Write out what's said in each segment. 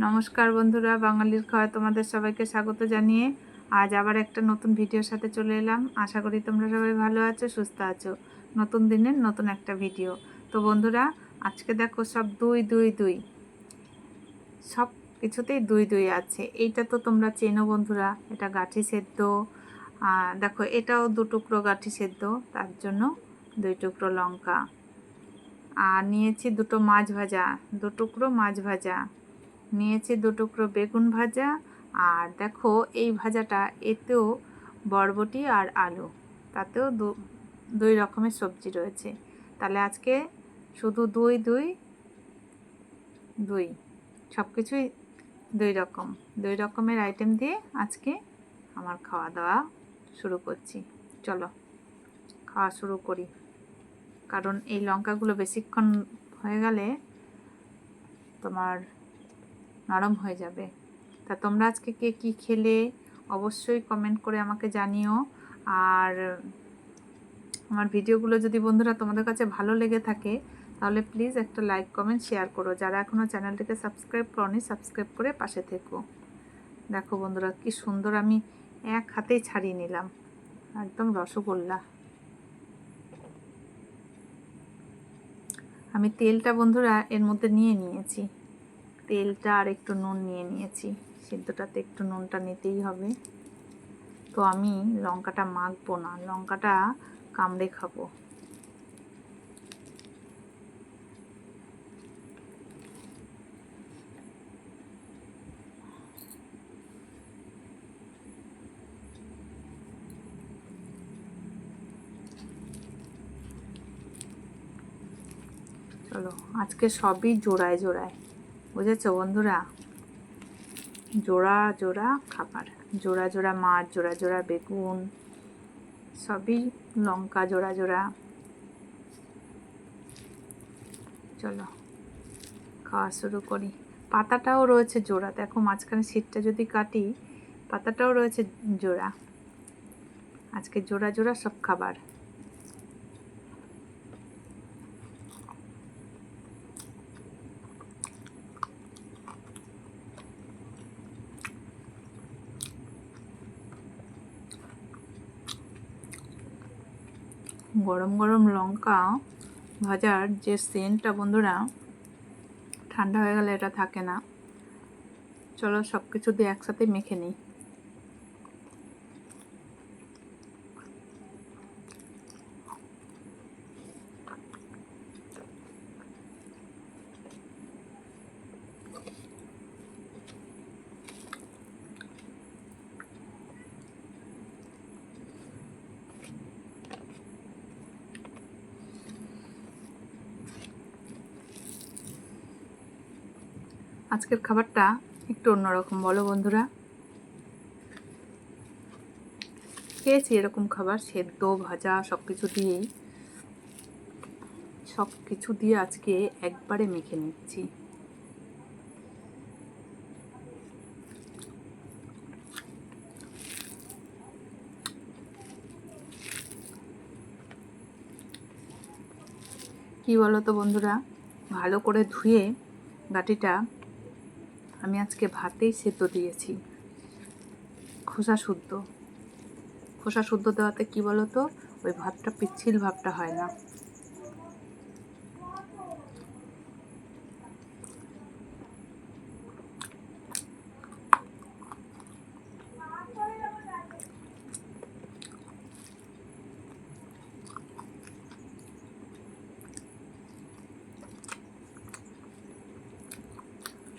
নমস্কার বন্ধুরা, বাঙালির খাওয়া তোমাদের সবাইকে স্বাগত জানিয়ে আজ আবার একটা নতুন ভিডিওর সাথে চলে এলাম। আশা করি তোমরা সবাই ভালো আছো, সুস্থ আছো। নতুন দিনের নতুন একটা ভিডিও। তো বন্ধুরা, আজকে দেখো সব দুই দুই দুই। সব কিছুতেই দুই দুই আছে। এইটা তো তোমরা চেনো বন্ধুরা, এটা গাঠি সেদ্ধ। দেখো এটাও দু টুকরো গাঠি সেদ্ধ, তার জন্য দুই টুকরো লঙ্কা। আর নিয়েছি দুটো মাছ ভাজা, দু টুকরো মাছ ভাজা। নিয়েছি দু টুকরো বেগুন ভাজা। আর দেখো, এই ভাজাটা এতেও বরবটি আর আলু। তাতেও দুই রকমের সবজি রয়েছে। তাহলে আজকে শুধু দুই দুই দুই। সব কিছুই দুই রকম। দুই রকমের আইটেম দিয়ে আজকে আমার খাওয়া দাওয়া শুরু করছি। চলো, খাওয়া শুরু করি। কারণ এই লঙ্কাগুলো বেশিক্ষণ হয়ে গেলে তোমার নরম হয়ে যাবে। তা তোমরা আজকে কে কী খেলে অবশ্যই কমেন্ট করে আমাকে জানিও। আর আমার ভিডিওগুলো যদি বন্ধুরা তোমাদের কাছে ভালো লেগে থাকে, তাহলে প্লিজ একটা লাইক কমেন্ট শেয়ার করো। যারা এখনও চ্যানেলটিকে সাবস্ক্রাইব করনি সাবস্ক্রাইব করে পাশে থেকো। দেখো বন্ধুরা, কি সুন্দর আমি এক হাতেই ছাড়িয়ে নিলাম। একদম রসগোল্লা। আমি তেলটা বন্ধুরা এর মধ্যে নিয়ে নিয়েছি। তেলটা আর একটু নুন নিয়ে নিয়েছি। সিদ্ধটাতে একটু নুনটা নিতেই হবে। তো আমি লঙ্কাটা মাখবো না, লঙ্কাটা কামড়ে খাব। চলো, আজকে সবই জোড়ায় জোড়ায়। বুঝেছ বন্ধুরা? জোড়া জোড়া খাবার। জোড়া জোড়া মাছ, জোড়া জোড়া বেগুন, সবই লঙ্কা জোড়া জোড়া। চলো, খাওয়া শুরু করি। পাতাটাও রয়েছে জোড়া। দেখো মাঝখানে সিটটা যদি কাটি, পাতাটাও রয়েছে জোড়া। আজকে জোড়া জোড়া সব খাবার। গরম গরম লঙ্কা ভাজার যে সেন্টটা বন্ধুরা, ঠান্ডা হয়ে গেলে এটা থাকে না। চলো সব কিছু দিয়ে একসাথে মেখে নিই। আজকের খাবারটা একটু অন্যরকম। বলো বন্ধুরা। খেয়েছি এরকম খাবার, সেদ্ধ, ভাজা সব কিছু দিয়েই। সব কিছু দিয়ে আজকে একবারে মেখে নিচ্ছি। কি বলো তো বন্ধুরা? ভালো করে ধুয়ে গাটিটা আমি আজকে ভাতেই সেদ্ধ দিয়েছি। খোসা শুদ্ধ। খোসা শুদ্ধ দেওয়াতে কী বলো তো ওই ভাতটা পিচ্ছিল ভাবটা হয় না।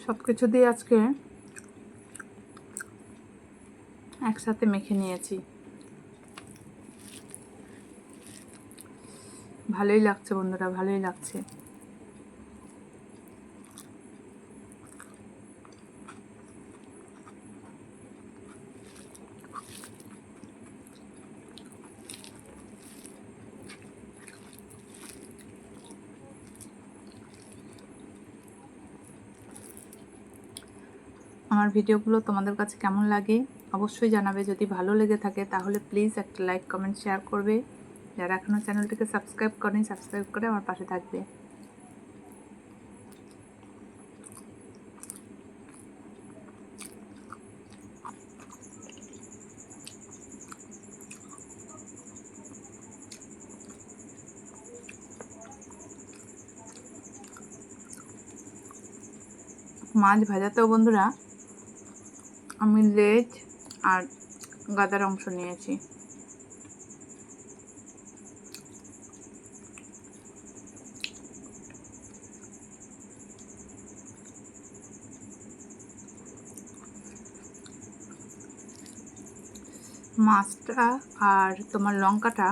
সব কিছু দিয়ে আজকে একসাথে মেখে নিয়েছি। ভালোই লাগছে বন্ধুরা ভালোই লাগছে। আমার ভিডিওগুলো তোমাদের কাছে কেমন লাগে অবশ্যই জানাবে। যদি ভালো লেগে থাকে তাহলে প্লিজ একটা লাইক কমেন্ট শেয়ার করবে। যারা এখনও চ্যানেলটিকে সাবস্ক্রাইব করেনি সাবস্ক্রাইব করে আমার পাশে থাকবে। মাছ ভাজাতেও বন্ধুরা আমি লেজ আর গাদার অংশ নিয়েছি। মাছটা আর তোমার লঙ্কাটা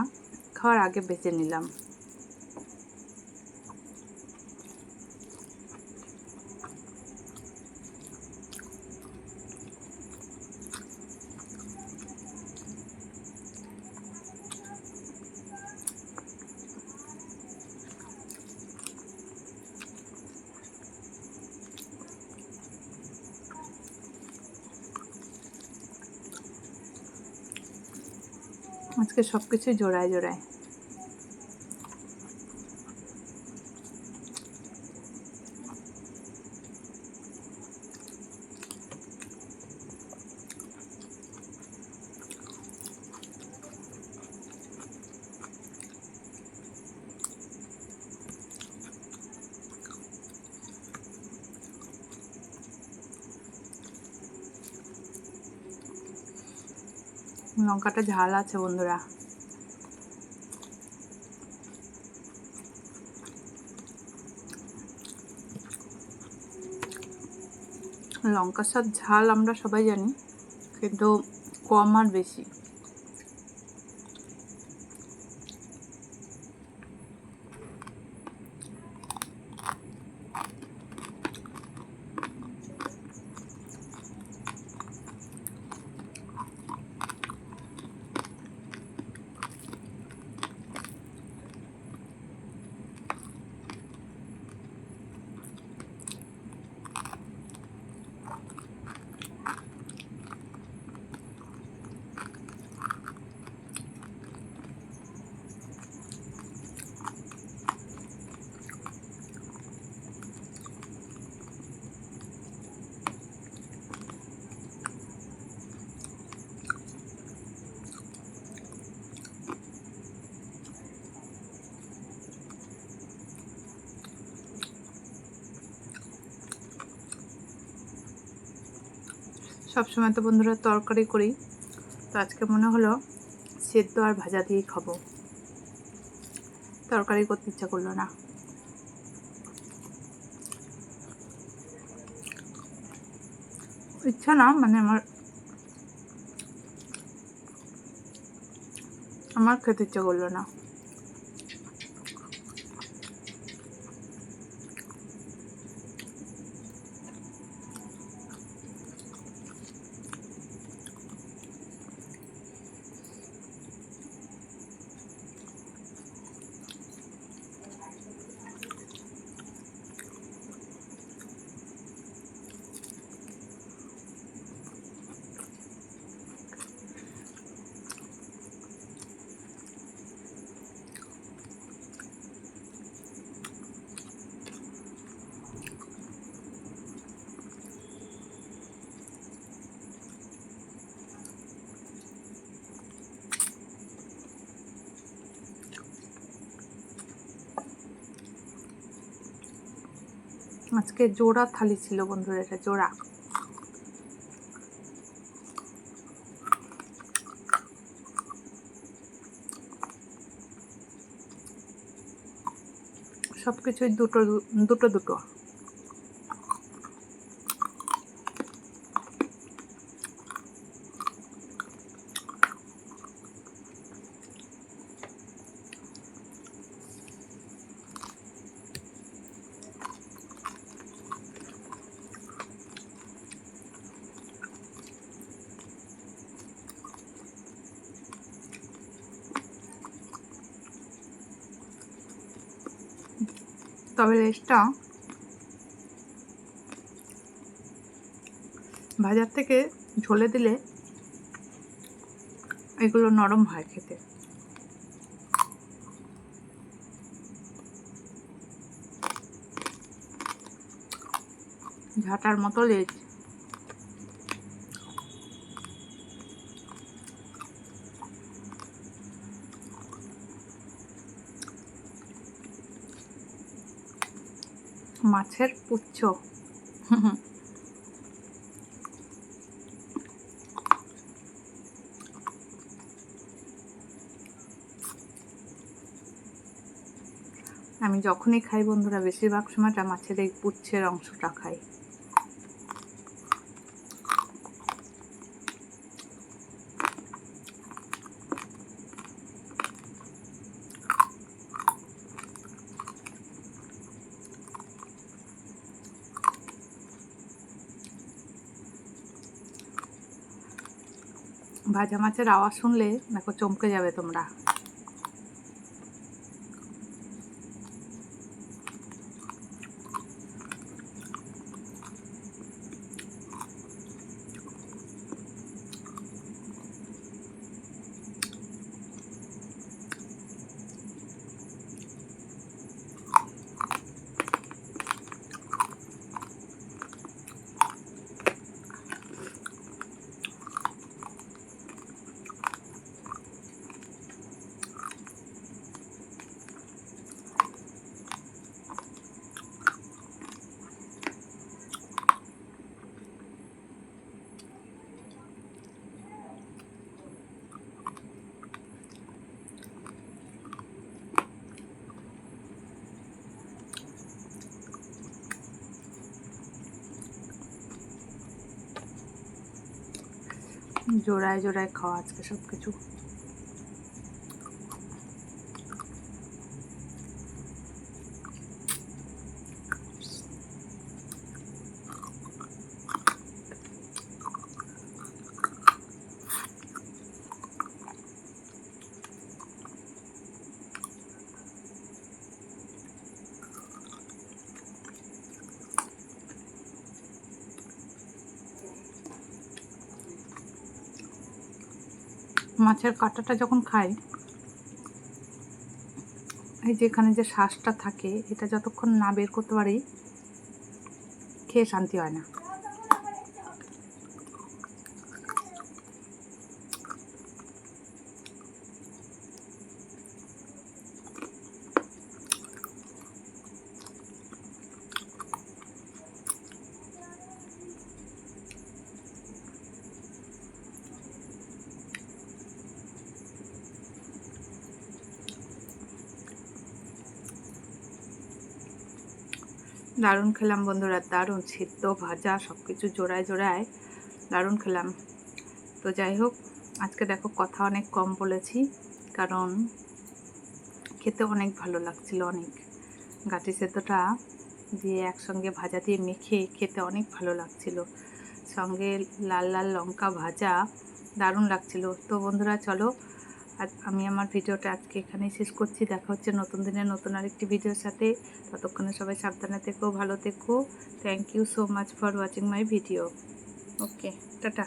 খাওয়ার আগে বেছে নিলাম। আজকে সব কিছুই জোড়ায় জোড়ায়। লঙ্কাটা ঝাল আছে বন্ধুরা। লঙ্কার সব ঝাল আমরা সবাই জানি কিন্তু কম আর বেশি। সবসময় তো বন্ধুরা তরকারি করি। তো আজকে মনে হলো সেদ্ধ আর ভাজা দিয়েই খাব। তরকারি করতে ইচ্ছা করল না। ইচ্ছা না মানে আমার আমার খেতে ইচ্ছা করল না। আজকে জোড়া থালি ছিল বন্ধুরা এটা জোড়া। সবকিছুই দুটো দুটো দুটো। তবে লেজটা ভাজার থেকে ঝোলে দিলে এগুলো নরম হয় খেতে। ঝাঁটার মতো লেজ। মাছের পুচ্ছ। আমি যখনই খাই বন্ধুরা বেশিরভাগ সময়টা মাছের এই পুচ্ছের অংশটা খাই। ভাজা মাছের আওয়াজ শুনলে দেখো চমকে যাবে তোমরা। জোড়ায় জোড়ায় খাওয়া আজকে সব কিছু মাছের কাঁটাটা যখন খাই, এই যে এখানে যে শ্বাসটা থাকে, এটা যতক্ষণ না বের করতে পারি, খেয়ে শান্তি হয় না। দারুণ খেলাম বন্ধুরা, দারুণ সিদ্ধ, ভাজা সব কিছু জোড়ায় জোড়ায় দারুণ খেলাম। তো যাই হোক, আজকে দেখো কথা অনেক কম বলেছি, কারণ খেতে অনেক ভালো লাগছিল অনেক। গাটি সেদ্ধটা দিয়ে একসঙ্গে ভাজা দিয়ে মেখে খেতে অনেক ভালো লাগছিল। সঙ্গে লাল লাল লঙ্কা ভাজা দারুণ লাগছিল। তো বন্ধুরা চলো আর আমি আমার ভিডিওটা আজকে এখানেই শেষ করছি। দেখা হচ্ছে নতুন দিনে নতুন আরেকটি ভিডিওর সাথে। ততক্ষণে সবাই সাবধানে থেকো, ভালো থেকো। Thank you so much for watching my video okay tata.